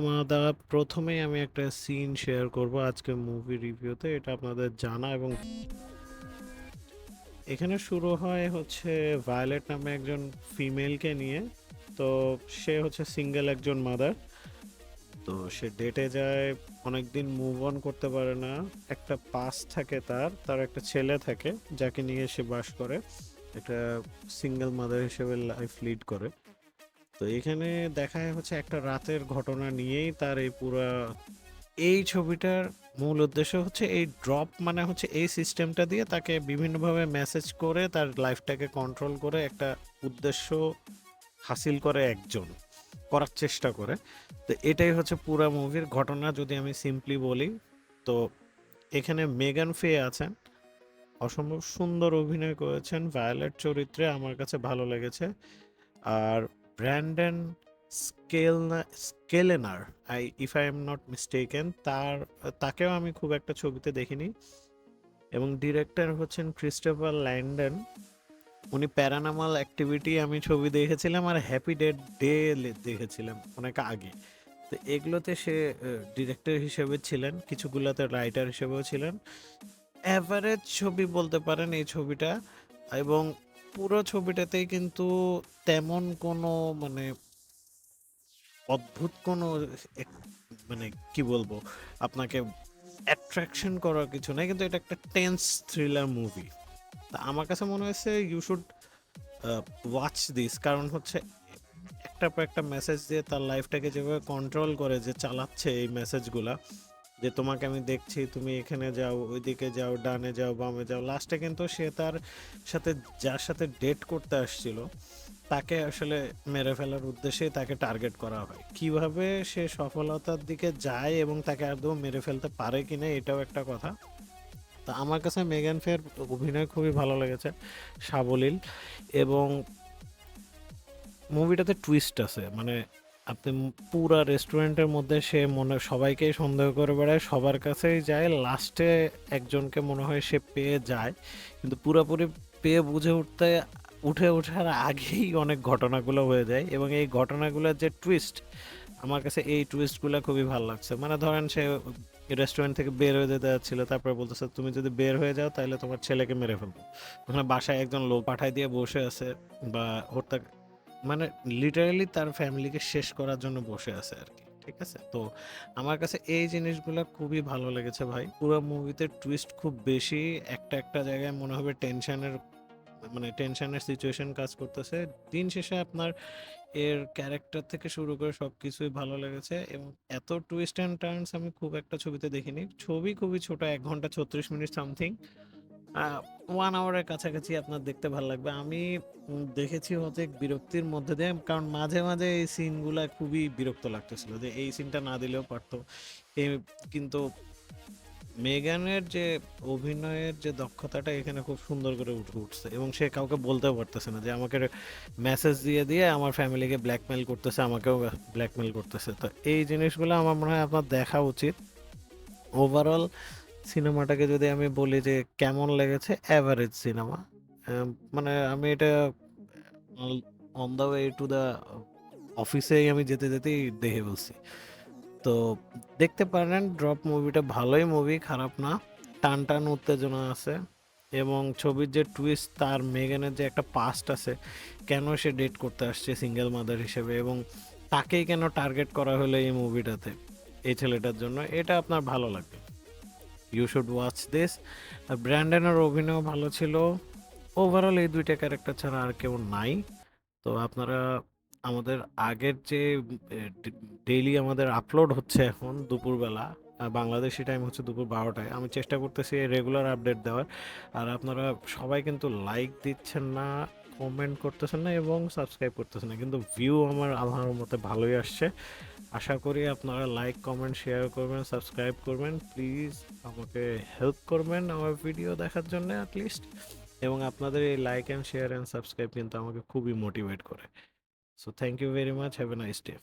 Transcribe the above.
মাদা প্রথমেই আমি একটা সিন শেয়ার করব আজকে মুভি রিভিউতে এটা আপনাদের জানা এবং এখানে শুরু হয় হচ্ছে ভায়োলেট নামে একজন ফিমেলকে নিয়ে। তো সে হচ্ছে সিঙ্গেল একজন মাদার তো সে ডেটে যায়, অনেকদিন মুভ অন করতে পারে না। একটা পাস থাকে তার তার একটা ছেলে থাকে, যাকে নিয়ে সে বাস করে। একটা সিঙ্গেল মাদার হিসেবে লাইফ লিড করে। তো এখানে দেখায় হচ্ছে একটা রাতের ঘটনা নিয়েই তার এই পুরা, এই ছবিটার মূল উদ্দেশ্য হচ্ছে এই ড্রপ মানে হচ্ছে এই সিস্টেমটা দিয়ে তাকে বিভিন্নভাবে মেসেজ করে তার লাইফটাকে কন্ট্রোল করে একটা উদ্দেশ্য হাসিল করে একজন, করার চেষ্টা করে। তো এটাই হচ্ছে পুরা মুভির ঘটনা যদি আমি সিম্পলি বলি, তো এখানে মেগান ফে আছেন, অসম্ভব সুন্দর অভিনয় করেছেন ভায়োলেট চরিত্রে আমার কাছে ভালো লেগেছে। আর Brandon scale Sklenar I if I am not mistaken তার, তাকেও আমি খুব একটা ছবিতে দেখিনি। এবং ডিরেক্টর হচ্ছেন ক্রিস্টোফার ল্যান্ডন উনি প্যারানামাল অ্যাক্টিভিটি আমি ছবি দেখেছিলাম আর হ্যাপি ডেড ডে দেখেছিলাম অনেক আগে। তো এগুলোতে সে ডিরেক্টর হিসেবে ছিলেন, কিছুগুলোতে রাইটার হিসেবেও ছিলেন। অ্যাভারেজ ছবি বলতে পারেন এই ছবিটা। এবং পুরো ছবিটাতেই কিন্তু তেমন কোনো মানে অদ্ভুত কোনো মানে কি বলব, আপনাকে অ্যাট্রাকশন করার কিছু নাই, কিন্তু এটা একটা টেন্স থ্রিলার মুভি তা আমার কাছে মনে হয়েছে ইউ শুড ওয়াচ দিস কারণ হচ্ছে একটা পর একটা মেসেজ দিয়ে তার লাইফটাকে যেভাবে কন্ট্রোল করে, যে চালাচ্ছে এই মেসেজগুলা যে তোমাকে আমি দেখছি, তুমি এখানে যাও, ওইদিকে যাও, ডানে যাও, বামে যাও। লাস্টে কিন্তু সে তার সাথে, যার সাথে ডেট করতে আসছিল, তাকে আসলে মেরে ফেলার উদ্দেশ্যে তাকে টার্গেট করা হয়। কীভাবে সে সফলতার দিকে যায় এবং তাকে আদৌ মেরে ফেলতে পারে কিনা, এটাও একটা কথা। তা আমার কাছে মেগান ফের অভিনয় খুবই ভালো লেগেছে, সাবলীল। এবং মুভিটাতে টুইস্ট আছে মানে আপনি পুরা রেস্টুরেন্টের মধ্যে সে মনে সবাইকেই সন্দেহ করে বেড়ায়, সবার কাছেই যায় লাস্টে একজনকে মনে হয় সে পেয়ে যায়। কিন্তু পুরোপুরি পেয়ে বুঝে উঠতে, উঠে ওঠার আগেই অনেক ঘটনাগুলো হয়ে যায় এবং এই ঘটনাগুলোর যে টুইস্ট আমার কাছে এই টুইস্টগুলো খুবই ভালো লাগছে। মানে ধরেন সে রেস্টুরেন্ট থেকে বের হয়ে যেতে যাচ্ছিল, তারপরে বলতেছে, তুমি যদি বের হয়ে যাও, তাহলে তোমার ছেলেকে মেরে ফেলব। ওখানে বাসায় একজন লোক পাঠায় দিয়ে বসে আছে বা হত্যা মানে লিটারালি তার ফ্যামিলিকে শেষ করার জন্য বসে আছে আর কি, ঠিক আছে? তো আমার কাছে এই জিনিসগুলো খুবই ভালো লেগেছে ভাই। পুরো মুভিতে টুইস্ট খুব বেশি, একটা একটা জায়গায় মনে হবে টেনশনের মানে টেনশনের সিচুয়েশন কাজ করতেছে। দিন শেষে আপনার এর ক্যারেক্টার থেকে শুরু করে সব কিছুই ভালো লেগেছে এবং এত টুইস্ট অ্যান্ড টার্নস আমি খুব একটা ছবিতে দেখিনি। ছবি খুবই ছোট, এক ঘণ্টা ছত্রিশ মিনিট সামথিং ওয়ান আওয়ারের কাছাকাছি আপনার দেখতে ভালো লাগবে। আমি দেখেছি অনেক বিরক্তির মধ্যে দিয়ে, কারণ মাঝে মাঝে এই সিনগুলা খুবই বিরক্ত লাগতেছিল যে এই সিনটা না দিলেও পারতো। এই কিন্তু মেগানের যে অভিনয়ের যে দক্ষতাটা এখানে খুব সুন্দর করে উঠে, উঠছে এবং সে কাউকে বলতেও পারতেছে না যে আমাকে মেসেজ দিয়ে দিয়ে আমার ফ্যামিলিকে ব্ল্যাকমেল করতেছে, আমাকেও ব্ল্যাকমেল করতেছে। তো এই জিনিসগুলো আমার মনে হয় আপনার দেখা উচিত। ওভারঅল সিনেমাটাকে যদি আমি বলি যে কেমন লেগেছে অ্যাভারেজ সিনেমা মানে আমি এটা on the way to the অফিসেই আমি যেতে যেতেই দেখে বলছি। তো দেখতে পারেন ড্রপ মুভিটা ভালোই মুভি খারাপ না। টান টান উত্তেজনা আছে এবং ছবির যে টুইস্ট তার মেগানের যে একটা পাস্ট আছে, কেন সে ডেট করতে আসছে সিঙ্গেল মাদার হিসেবে এবং তাকেই কেন টার্গেট করা হলো এই মুভিটাতে এই ছেলেটার জন্য, এটা আপনার ভালো লাগবে। ইউ শুড ওয়াচ দিস আর ব্র্যান্ডনের অভিনয় ভালো ছিল। ওভারঅল এই দুইটা ক্যারেক্টার ছাড়া আর কেউ নাই। তো আপনারা আমাদের আগের যে ডেইলি আমাদের আপলোড হচ্ছে এখন দুপুরবেলা বাংলাদেশি টাইম হচ্ছে দুপুর বারোটায়। আমি চেষ্টা করতেছি রেগুলার আপডেট দেওয়ার। আর আপনারা সবাই কিন্তু লাইক দিচ্ছেন না। কমেন্ট করতেছেন না এবং সাবস্ক্রাইব করতেছেন না। কিন্তু ভিউ আমার আল্লাহর মতে ভালোই আসছে। আশা করি আপনারা লাইক কমেন্ট শেয়ার করবেন সাবস্ক্রাইব করবেন। প্লিজ আমাকে হেল্প করবেন আমার ভিডিও দেখার জন্য অ্যাটলিস্ট এবং আপনাদের এই like and share and subscribe কিন্তু আমাকে খুবই মোটিভেট করে। So thank you very much have a nice day